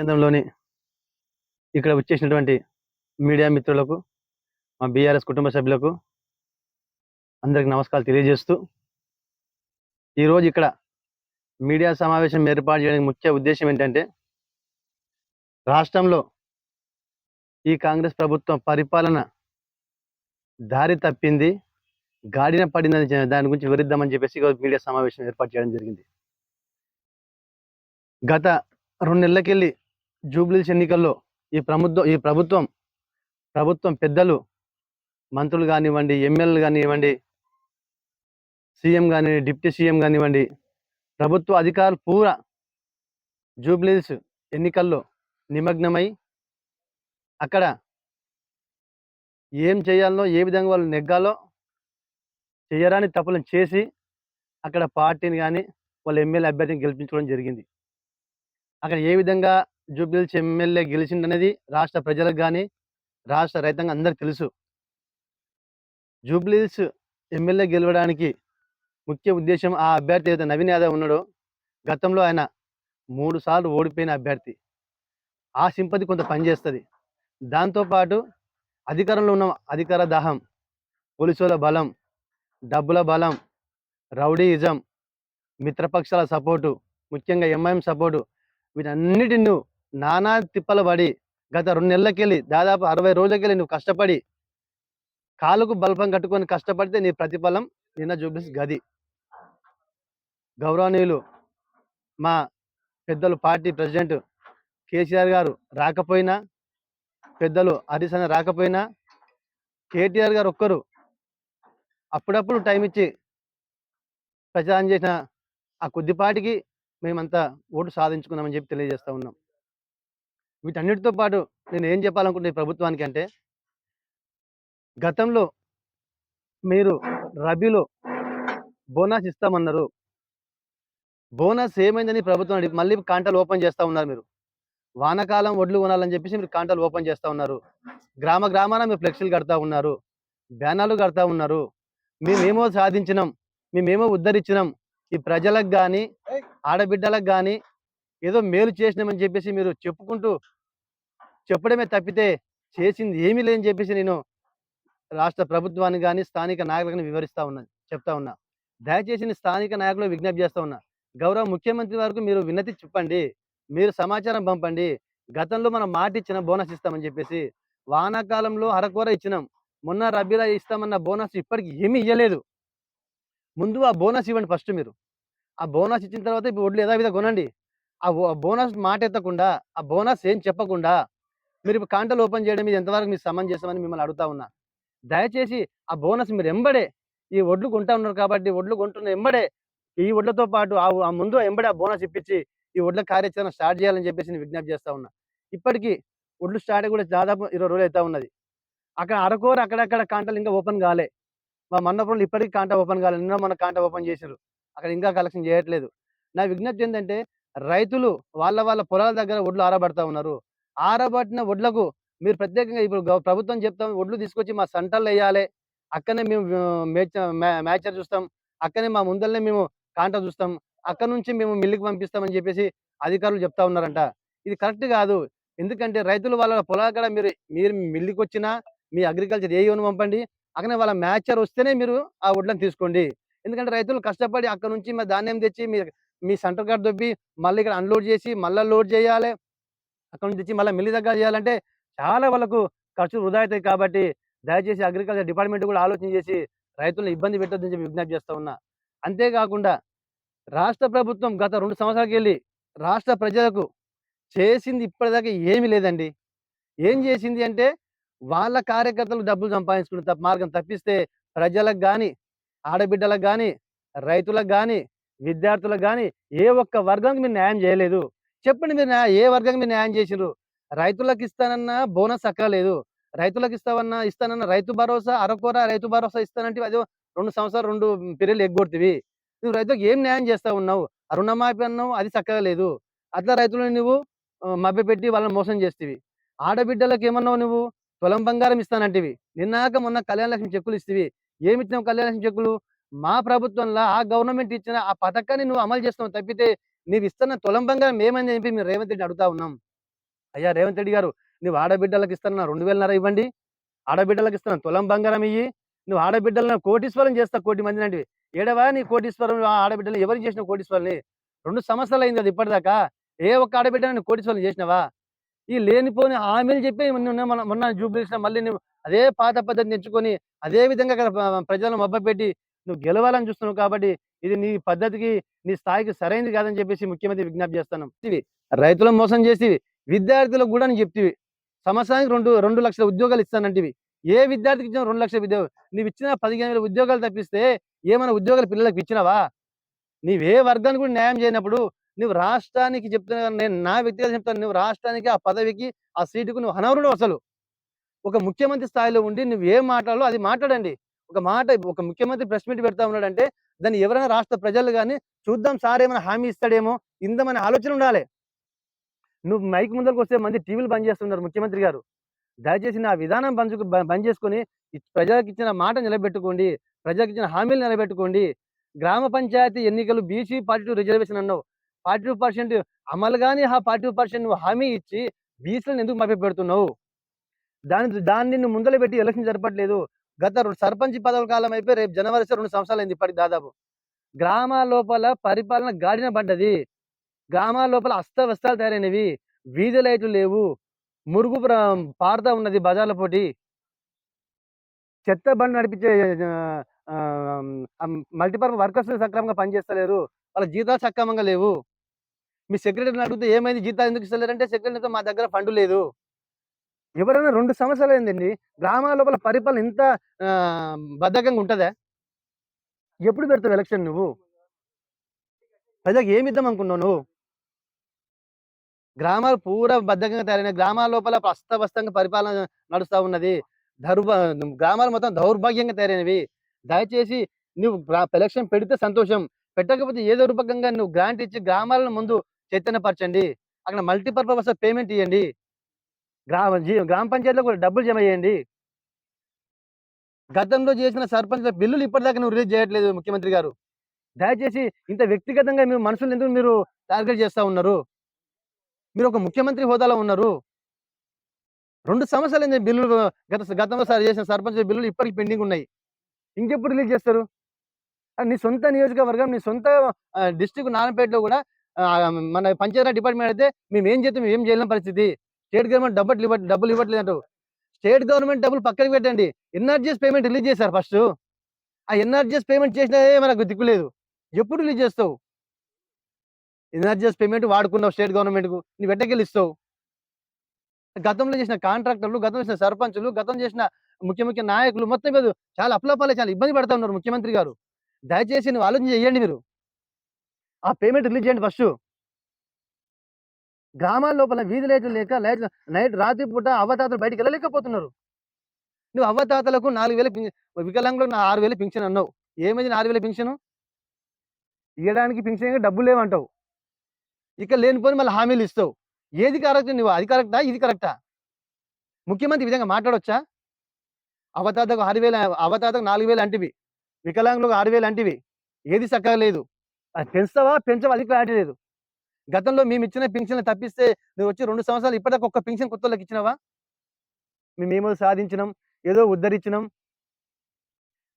కేంద్రంలోని ఇక్కడ వచ్చేసినటువంటి మీడియా మిత్రులకు మా బీఆర్ఎస్ కుటుంబ సభ్యులకు అందరికి నమస్కారాలు తెలియజేస్తూ ఈరోజు ఇక్కడ మీడియా సమావేశం ఏర్పాటు చేయడానికి ముఖ్య ఉద్దేశం ఏంటంటే రాష్ట్రంలో ఈ కాంగ్రెస్ ప్రభుత్వం పరిపాలన దారి తప్పింది గాడిన పడిందని దాని గురించి వివరిద్దామని చెప్పేసి మీడియా సమావేశం ఏర్పాటు చేయడం జరిగింది. గత రెండు నెలలకెళ్ళి జూబ్లీస్ ఎన్నికల్లో ఈ ప్రభుత్వం ఈ ప్రభుత్వం ప్రభుత్వం పెద్దలు మంత్రులు కానివ్వండి ఎమ్మెల్యేలు కానివ్వండి సీఎం కానివ్వండి డిప్యూటీ సీఎం కానివ్వండి ప్రభుత్వ అధికారులు పూరా జూబ్లీస్ ఎన్నికల్లో నిమగ్నమై అక్కడ ఏం చేయాలనో ఏ విధంగా వాళ్ళు నెగ్గాలో చేయరాని తప్పులను చేసి అక్కడ పార్టీని కానీ వాళ్ళ ఎమ్మెల్యే అభ్యర్థిని గెలిపించుకోవడం జరిగింది. అక్కడ ఏ విధంగా జూబ్లీహిల్స్ ఎమ్మెల్యే గెలిచిందనేది రాష్ట్ర ప్రజలకు కానీ రాష్ట్ర రైతాంగం అందరికి తెలుసు. జూబ్లీహిల్స్ ఎమ్మెల్యే గెలవడానికి ముఖ్య ఉద్దేశం ఆ అభ్యర్థి ఏదైతే నవీన్ యాదవ్ ఉన్నాడో గతంలో ఆయన మూడు సార్లు ఓడిపోయిన అభ్యర్థి. ఆ సింపతి కొంత పనిచేస్తుంది దాంతోపాటు అధికారంలో ఉన్న అధికార దాహం పోలీసుల బలం డబ్బుల బలం రౌడీయిజం మిత్రపక్షాల సపోర్టు ముఖ్యంగా ఎంఐఎం సపోర్టు వీటన్నిటిని నానా తిప్పలు పడి గత రెండు నెలలకెళ్ళి దాదాపు అరవై రోజులకెళ్ళి నువ్వు కష్టపడి కాలుకు బల్పం కట్టుకొని కష్టపడితే నీ ప్రతిఫలం నిన్న చూపిస్తుంది గది. గౌరవనీయులు మా పెద్దలు పార్టీ ప్రెసిడెంట్ కేసీఆర్ గారు రాకపోయినా పెద్దలు హరీష్ అన్న రాకపోయినా కేటీఆర్ గారు ఒక్కరు అప్పుడప్పుడు టైం ఇచ్చి ప్రచారం చేసిన ఆ కొద్దిపాటికి మేమంతా ఓటు సాధించుకున్నామని చెప్పి తెలియజేస్తా ఉన్నాం. వీటన్నిటితో పాటు నేను ఏం చెప్పాలనుకుంటే ప్రభుత్వానికి అంటే గతంలో మీరు రబీలో బోనస్ ఇస్తామన్నారు. బోనస్ ఏమైందని ప్రభుత్వం అడిగి మళ్ళీ కాంటాలు ఓపెన్ చేస్తా ఉన్నారు మీరు. వానాకాలం ఒడ్లు కొనాలని చెప్పేసి మీరు కాంటాలు ఓపెన్ చేస్తా ఉన్నారు. గ్రామ గ్రామాన మీరు ఫ్లెక్సీలు కడతా ఉన్నారు. బ్యానర్లు కడతా ఉన్నారు. మేమేమో సాధించినాం. మేమేమో ఉద్ధరించినాం. ఈ ప్రజలకు కానీ ఆడబిడ్డలకు కానీ ఏదో మేలు చేసినామని చెప్పేసి మీరు చెప్పుకుంటూ చెప్పడమే తప్పితే చేసింది ఏమీ లేని చెప్పేసి నేను రాష్ట్ర ప్రభుత్వాన్ని కానీ స్థానిక నాయకులకు వివరిస్తా ఉన్నా చెప్తా ఉన్నా. దయచేసి నేను స్థానిక నాయకులు విజ్ఞప్తి చేస్తా ఉన్నా. గౌరవ ముఖ్యమంత్రి వరకు మీరు విన్నతి చెప్పండి. మీరు సమాచారం పంపండి. గతంలో మనం మాట ఇచ్చిన బోనస్ ఇస్తామని చెప్పేసి. వానాకాలంలో అరకూర ఇచ్చినాం. మొన్న రబీలా ఇస్తామన్న బోనస్ ఇప్పటికి ఏమీ ఇవ్వలేదు ముందు ఆ బోనస్ ఇవ్వండి ఫస్ట్ మీరు. ఆ బోనస్ ఇచ్చిన తర్వాత ఇప్పుడు ఒడ్లు యథావిధంగా కొనండి. ఆ బోనస్ మాట ఎత్తకుండా ఆ బోనస్ ఏం చెప్పకుండా మీరు ఇప్పుడు కాంటలు ఓపెన్ చేయడం మీద ఎంతవరకు మీరు సమన్ చేస్తామని మిమ్మల్ని అడుగుతా ఉన్నా. దయచేసి ఆ బోనస్ మీరు ఎంబడే ఈ వడ్లు కొంటా ఉన్నారు కాబట్టి వడ్లు కొంటున్న ఎంబడే ఈ వడ్లతో పాటు ఆ ముందు ఎంబడే ఆ బోనస్ ఇప్పించి ఈ వడ్ల కార్యాచరణ స్టార్ట్ చేయాలని చెప్పేసి నేను విజ్ఞప్తి చేస్తా ఉన్నా. ఇప్పటికీ వడ్లు స్టార్ట్ కూడా దాదాపు ఇరవై రోజులు అవుతా ఉన్నది. అక్కడ అరకోరు అక్కడక్కడ కాంటలు ఇంకా ఓపెన్ కాలే. మా మన్నపురంలో ఇప్పటికీ కాంట ఓపెన్ కాలే. నిన్న మన కాంట ఓపెన్ చేశారు అక్కడ ఇంకా కలెక్షన్ చేయట్లేదు. నా విజ్ఞప్తి ఏంటంటే రైతులు వాళ్ళ వాళ్ళ పొలాల దగ్గర వడ్లు ఆరబడతా ఉన్నారు. ఆరబట్టిన వడ్లకు మీరు ప్రత్యేకంగా ఇప్పుడు ప్రభుత్వం చెప్తాం వడ్లు తీసుకొచ్చి మా సంటలు వేయాలి అక్కడనే మేము మ్యాచర్ చూస్తాం. అక్కడనే మా ముందరనే మేము కాంట చూస్తాం. అక్కడ నుంచి మేము మిల్లుకి పంపిస్తామని చెప్పేసి అధికారులు చెప్తా ఉన్నారంట. ఇది కరెక్ట్ కాదు. ఎందుకంటే రైతులు వాళ్ళ పొలాల కూడా మీరు మీరు మిల్లుకి వచ్చినా మీ అగ్రికల్చర్ ఏ యూని పంపండి అక్కడనే వాళ్ళ మ్యాచర్ వస్తేనే మీరు ఆ వడ్లను తీసుకోండి. ఎందుకంటే రైతులు కష్టపడి అక్కడ నుంచి మా ధాన్యం తెచ్చి మీ మీ సెంటర్ కార్డ్ దొబ్బి మళ్ళీ ఇక్కడ అన్లోడ్ చేసి మళ్ళీ లోడ్ చేయాలి. అక్కడ నుంచి తెచ్చి మళ్ళీ మిల్లి దగ్గర చేయాలంటే చాలా వాళ్ళకు ఖర్చు వృధా అవుతాయి కాబట్టి దయచేసి అగ్రికల్చర్ డిపార్ట్మెంట్ కూడా ఆలోచన చేసి రైతులను ఇబ్బంది పెట్టొద్దని చెప్పి విజ్ఞప్తి చేస్తా ఉన్నా. అంతేకాకుండా రాష్ట్ర ప్రభుత్వం గత రెండు సంవత్సరాలకి వెళ్ళి రాష్ట్ర ప్రజలకు చేసింది ఇప్పటిదాకా ఏమీ లేదండి. ఏం చేసింది అంటే వాళ్ళ కార్యకర్తలు డబ్బులు సంపాదించుకునే తప్ప మార్గం తప్పిస్తే ప్రజలకు కానీ ఆడబిడ్డలకు కానీ రైతులకు కానీ విద్యార్థులకు కానీ ఏ ఒక్క వర్గానికి మీరు న్యాయం చేయలేదు. చెప్పండి మీరు న్యాయ- ఏ వర్గంగా మీరు న్యాయం చేసినారు రైతులకు ఇస్తానన్న బోనస్ అక్కలేదు రైతులకు ఇస్తావన్నా ఇస్తానన్న రైతు భరోసా అరకొర రైతు భరోసా ఇస్తానంటే అదే రెండు సంవత్సరాలు రెండు పీరియడ్లు ఎగ్గొడుతుంది నువ్వు రైతులకు ఏం న్యాయం చేస్తా ఉన్నావు? ఆ రుణమాఫీ అన్నావు అది చక్కగా లేదు. అట్లా రైతులను నువ్వు మభ్యపెట్టి వాళ్ళని మోసం చేస్తేవి. ఆడబిడ్డలకు ఏమన్నావు నువ్వు? తులం బంగారం ఇస్తానంటివి. నిన్నాక మొన్న కళ్యాణ లక్ష్మి చెక్కులు ఇస్తేవి. ఏమి ఇచ్చినావు కళ్యాణలక్ష్మి చెక్కులు? మా ప్రభుత్వంలో ఆ గవర్నమెంట్ ఇచ్చిన ఆ పథకాన్ని నువ్వు అమలు చేస్తావు తప్పితే నీవు ఇస్తున్న తులం బంగారం ఏమని చెప్పి మీరు రేవంత్ రెడ్డి అడుగుతా ఉన్నాం. అయ్యా రేవంత్ రెడ్డి గారు నువ్వు ఆడబిడ్డలకు ఇస్తానన్నా రెండు వేలన్నర ఇవ్వండి. ఆడబిడ్డలకు ఇస్తాను తొలం బంగారం ఇయ్యి. నువ్వు ఆడబిడ్డలను కోటీశ్వరం చేస్తా కోటి మంది అంటే ఏడవా నీ కోటీశ్వరం ఆ ఆడబిడ్డలు ఎవరికి చేసిన కోటీశ్వరుని రెండు సంవత్సరాలు అయింది అది ఇప్పటిదాకా. ఏ ఒక్క ఆడబిడ్డను కోటీశ్వరం చేసినావా? ఈ లేనిపోని హామీలు చెప్పి మొన్న మొన్న- మొన్న జూబ్లీస్ మళ్ళీ నువ్వు అదే పాత పద్ధతిని ఎంచుకొని అదే విధంగా ప్రజలను మబ్బ ప్రజలను మబ్బపెట్టి నువ్వు గెలవాలని చూస్తున్నావు కాబట్టి ఇది నీ పద్ధతికి నీ స్థాయికి సరైనది కాదని చెప్పేసి ముఖ్యమంత్రి విజ్ఞప్తి చేస్తాను. ఇవి రైతులను మోసం చేసి విద్యార్థులకు కూడా నేను చెప్తివి. సంవత్సరానికి రెండు రెండు లక్షల ఉద్యోగాలు ఇస్తానంటివి. ఏ విద్యార్థికి ఇచ్చిన రెండు లక్షల ఉద్యోగం నీవు ఇచ్చిన పదిహేను వేల ఉద్యోగాలు తప్పిస్తే ఏమైనా ఉద్యోగాలు పిల్లలకు ఇచ్చినావా? నీవే వర్గానికి కూడా న్యాయం చేయనప్పుడు నువ్వు రాష్ట్రానికి చెప్తున్నా నేను నా వ్యక్తిగత చెప్తాను నువ్వు రాష్ట్రానికి ఆ పదవికి ఆ సీటుకు నువ్వు అనవరుడు అసలు. ఒక ముఖ్యమంత్రి స్థాయిలో ఉండి నువ్వు ఏం మాట్లాడాలో అది మాట్లాడండి. ఒక మాట ఒక ముఖ్యమంత్రి ప్రెస్ మీట్ పెడతా ఉన్నాడంటే దాన్ని ఎవరైనా రాష్ట్ర ప్రజలు కానీ చూద్దాం సార్ ఏమైనా హామీ ఇస్తాడేమో ఇందమనే ఆలోచన ఉండాలి. నువ్వు మైక్ ముందరకు వస్తే మంది టీవీలు బంద్ చేస్తున్నారు ముఖ్యమంత్రి గారు. దయచేసి నా విధానం బంద్ బంద్ చేసుకొని ప్రజలకు ఇచ్చిన మాట నిలబెట్టుకోండి ప్రజలకు ఇచ్చిన హామీలు నిలబెట్టుకోండి. గ్రామ పంచాయతీ ఎన్నికలు బీసీ పార్టీ టూ రిజర్వేషన్ అన్నావు. ఫార్టీ టూ పర్సెంట్ అమలు కానీ ఆ ఫార్టీ టూ పర్సెంట్ నువ్వు హామీ ఇచ్చి బీసీలను ఎందుకు మభ్య పెడుతున్నావు దాని దాన్ని నువ్వు ముందర పెట్టి ఎలక్షన్ జరపట్లేదు. గత సర్పంచ్ పదవుల కాలం అయిపోయి రేపు జనవరి రెండు సంవత్సరాలు అయింది ఇప్పటికి దాదాపు. గ్రామాల లోపల పరిపాలన గాడిన పడ్డది గ్రామాల లోపల అస్తవ్యస్తాలు తయారైనవి. వీధి లైట్లు లేవు. మురుగు పారుతా ఉన్నది బజార్ల పోటీ. చెత్త బండి నడిపించే మల్టీపర్పస్ వర్కర్స్ సక్రమంగా పనిచేస్తలేరు. వాళ్ళ జీతాలు సక్రమంగా లేవు. మీ సెక్రటరీని అడిగితే ఏమైంది? జీతాలు ఎందుకు ఇస్తలేరంటే సెక్రటరీతో మా దగ్గర ఫండ్ లేదు. ఎవరైనా రెండు సంవత్సరాలు అయిందండి గ్రామాల లోపల పరిపాలన ఇంత బద్ధకంగా ఉంటుందా? ఎప్పుడు పెడతావు ఎలక్షన్ నువ్వు? ప్రజలకు ఏమి ఇద్దాం అనుకున్నావు నువ్వు? గ్రామాలు పూర బద్ధకంగా తయారైన గ్రామాల లోపల అస్తవ్యస్తంగా పరిపాలన నడుస్తూ ఉన్నది. దౌర్భ గ్రామాలు మొత్తం దౌర్భాగ్యంగా తయారైనవి. దయచేసి నువ్వు ఎలక్షన్ పెడితే సంతోషం. పెట్టకపోతే ఏదో రూపకంగా నువ్వు గ్రాంట్ ఇచ్చి గ్రామాలను ముందు చైతన్యపరచండి. అక్కడ మల్టీపర్పస్ పేమెంట్ ఇవ్వండి గ్రామ గ్రామ పంచాయతీలో కూడా డబ్బులు జమ చేయండి. గతంలో చేసిన సర్పంచ్ల బిల్లులు ఇప్పటిదాకా నువ్వు రిలీజ్ చేయట్లేదు ముఖ్యమంత్రి గారు. దయచేసి ఇంత వ్యక్తిగతంగా మీరు మనుషులు ఎందుకు మీరు టార్గెట్ చేస్తా ఉన్నారు? మీరు ఒక ముఖ్యమంత్రి హోదాలో ఉన్నారు. రెండు సంవత్సరాలు బిల్లులు గత గతంలో సార్ చేసిన సర్పంచ్ బిల్లులు ఇప్పటికి పెండింగ్ ఉన్నాయి. ఇంకెప్పుడు రిలీజ్ చేస్తారు? నీ సొంత నియోజకవర్గం నీ సొంత డిస్టిక్ నారాయణపేటలో కూడా మన పంచాయతీ డిపార్ట్మెంట్ అయితే మేము ఏం చేస్తాం మేము ఏం చేయలేని పరిస్థితి. స్టేట్ గవర్నమెంట్ డబ్బులు ఇవ్వ డబ్బులు ఇవ్వట్లేదు స్టేట్ గవర్నమెంట్ డబ్బులు పక్కకి పెట్టండి. ఎన్ఆర్జీఎస్ పేమెంట్ రిలీజ్ చేశారు ఫస్ట్. ఆ ఎన్ఆర్జీఎస్ పేమెంట్ చేసినదే మనకు దిక్కు లేదు. ఎప్పుడు రిలీజ్ చేస్తావు? ఎన్ఆర్జీఎస్ పేమెంట్ వాడుకున్నావు స్టేట్ గవర్నమెంట్కు నీ ఎట్టకెళ్ళి ఇస్తావు గతంలో చేసిన కాంట్రాక్టర్లు గతం చేసిన సర్పంచులు గతం చేసిన ముఖ్య ముఖ్య నాయకులు మొత్తం మీద చాలా అప్లపాలే చాలా ఇబ్బంది పడతా ఉన్నారు ముఖ్యమంత్రి గారు. దయచేసి నువ్వు ఆలోచన చేయండి మీరు. ఆ పేమెంట్ రిలీజ్ చేయండి ఫస్ట్. గ్రామాల లోపల వీధి లైట్లు లేక లైట్ నైట్ రాత్రి పూట అవ్వతాతలు బయటికి వెళ్ళలేకపోతున్నారు. నువ్వు అవ్వతాతలకు నాలుగు వేల వికలాంగులకు ఆరు వేలు పింఛన్ అన్నావు. ఏమైంది ఆరు వేల పింఛను ఇవ్వడానికి పింఛన్ డబ్బులు లేవంటావు. ఇక లేనిపోని మళ్ళీ హామీలు ఇస్తావు. ఏది కరెక్ట్ నువ్వు? అది కరెక్టా? ఇది కరెక్టా? ముఖ్యమంత్రి విధంగా మాట్లాడొచ్చా? అవతాతకు ఆరు వేలు అవతాతకు నాలుగు వేలు అంటివి. వికలాంగులకు ఆరు వేలు అంటివి. ఏది చక్కగా లేదు. అది పెంచుతావా? పెంచవా? అది క్లారిటీ లేదు. గతంలో మేము ఇచ్చిన పింఛన్లు తప్పిస్తే నువ్వు వచ్చి రెండు సంవత్సరాలు ఇప్పటిదాకా ఒక్క పింఛన్ కొత్త వాళ్ళకి ఇచ్చినావా? మేమేమో సాధించినాం ఏదో ఉద్ధరించినాం.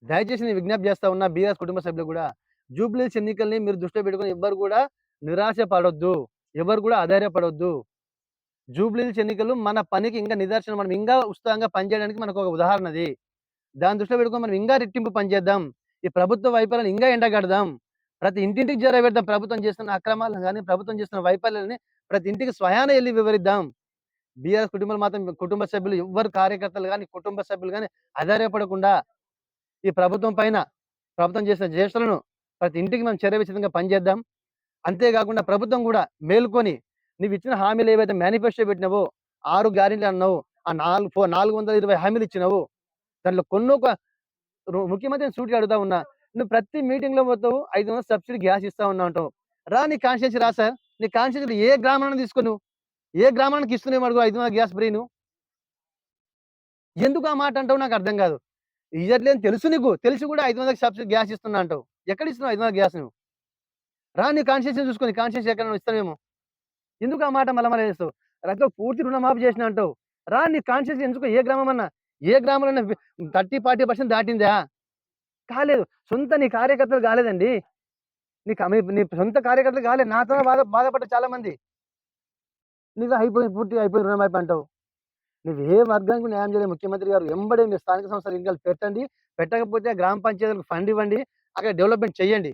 దయచేసి నేను విజ్ఞప్తి చేస్తా ఉన్నా బీఆర్ఎస్ కుటుంబ సభ్యులు కూడా జూబ్లీస్ ఎన్నికల్ని మీరు దృష్టిలో పెట్టుకొని ఎవ్వరు కూడా నిరాశ పడొద్దు ఎవరు కూడా ఆధారపడొద్దు జూబ్లీస్ ఎన్నికలు మన పనికి ఇంకా నిదర్శనం మనం ఇంకా ఉత్సాహంగా పనిచేయడానికి మనకు ఒక ఉదాహరణ అది దాని దృష్టిలో పెట్టుకొని మనం ఇంకా రెట్టింపు పనిచేద్దాం. ఈ ప్రభుత్వ వైఫల్యాన్ని ఇంకా ఎండగడదాం. ప్రతి ఇంటింటికి జరగబెడదాం ప్రభుత్వం చేస్తున్న అక్రమాలను కానీ ప్రభుత్వం చేస్తున్న వైఫల్యాలని ప్రతి ఇంటికి స్వయాన వెళ్ళి వివరిద్దాం. బీఆర్ఎస్ కుటుంబాలు మాత్రం కుటుంబ సభ్యులు ఎవరు కార్యకర్తలు కానీ కుటుంబ సభ్యులు కానీ ఆధారపడకుండా ఈ ప్రభుత్వం పైన ప్రభుత్వం చేసిన జ్యేష్ఠులను ప్రతి ఇంటికి మనం చేరవేసేందుగా పనిచేద్దాం. అంతేకాకుండా ప్రభుత్వం కూడా మేల్కొని నువ్వు ఇచ్చిన హామీలు ఏవైతే మేనిఫెస్టో పెట్టినావో ఆరు గ్యారెంటీ అన్నావు ఆ నాలుగు నాలుగు వందల ఇరవై హామీలు ఇచ్చినావు దాంట్లో కొన్ని ఒక ముఖ్యమంత్రిని సూటిగా అడుగుతా ఉన్నా నువ్వు ప్రతి మీటింగ్లో పోతావు ఐదు వందల సబ్సిడీ గ్యాస్ ఇస్తా ఉన్నా అంటావు. రా నీ కాన్స్టిట్యూన్సీ రా సార్. నీ కాన్స్టిట్యూన్సీ ఏ గ్రామాన్ని తీసుకును ఏ గ్రామానికి ఇస్తున్నావు అడుగు ఐదు వందల గ్యాస్ ఫ్రీ ఎందుకు ఆ మాట అంటావు నాకు అర్థం కాదు. ఇయ్యట్లేదు తెలుసు నీకు. తెలిసి కూడా ఐదు వందలకి సబ్సిడీ గ్యాస్ ఇస్తున్నా అంటావు. ఎక్కడ ఇస్తున్నావు ఐదు వందల గ్యాస్ నువ్వు? రా నీ కాన్స్టిట్యూన్సీ చూసుకొని కాన్స్టిట్యూన్సీ ఎక్కడ ఇస్తానేమో ఎందుకు ఆ మాట మళ్ళీ మళ్ళీ చేస్తావు? రైతులు పూర్తి రుణమాఫీ చేసిన అంటావు. రా నీ కాన్షియస్ ఎంచుకో ఏ గ్రామం అన్నా ఏ గ్రామంలో థర్టీ ఫార్టీ పర్సెంట్ దాటిందా? కాలేదు. సొంత నీ కార్యకర్తలు కాలేదండి. నీ నీ సొంత కార్యకర్తలు కాలేదు నాతో బాధ బాధపడ్డ చాలా మంది నీకు అయిపోయింది పూర్తిగా అయిపోయింది అయిపోయి అంటావు. నువ్వు ఏ వర్గానికి న్యాయం చేయలేదు. ముఖ్యమంత్రి గారు ఎంబడే మీ స్థానిక సంస్థలు ఎన్నికలు పెట్టండి. పెట్టకపోతే గ్రామ పంచాయతీలకు ఫండ్ ఇవ్వండి. అక్కడ డెవలప్మెంట్ చేయండి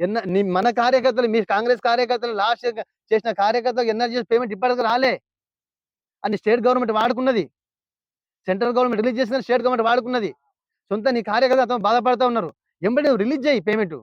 ఎన్న నీ మన కార్యకర్తలు మీ కాంగ్రెస్ కార్యకర్తలు లాస్ట్ చేసిన కార్యకర్తలకు ఎన్ఆర్జీ పేమెంట్ ఇప్పటికి రాలే. అని స్టేట్ గవర్నమెంట్ వాడుకున్నది. సెంట్రల్ గవర్నమెంట్ రిలీజ్ చేసిన స్టేట్ గవర్నమెంట్ వాడుకున్నది. సొంత నీ కార్యకర్త అతను బాధపడుతూ ఉన్నారు. ఎంబడి రిలీజ్ చేయి పేమెంట్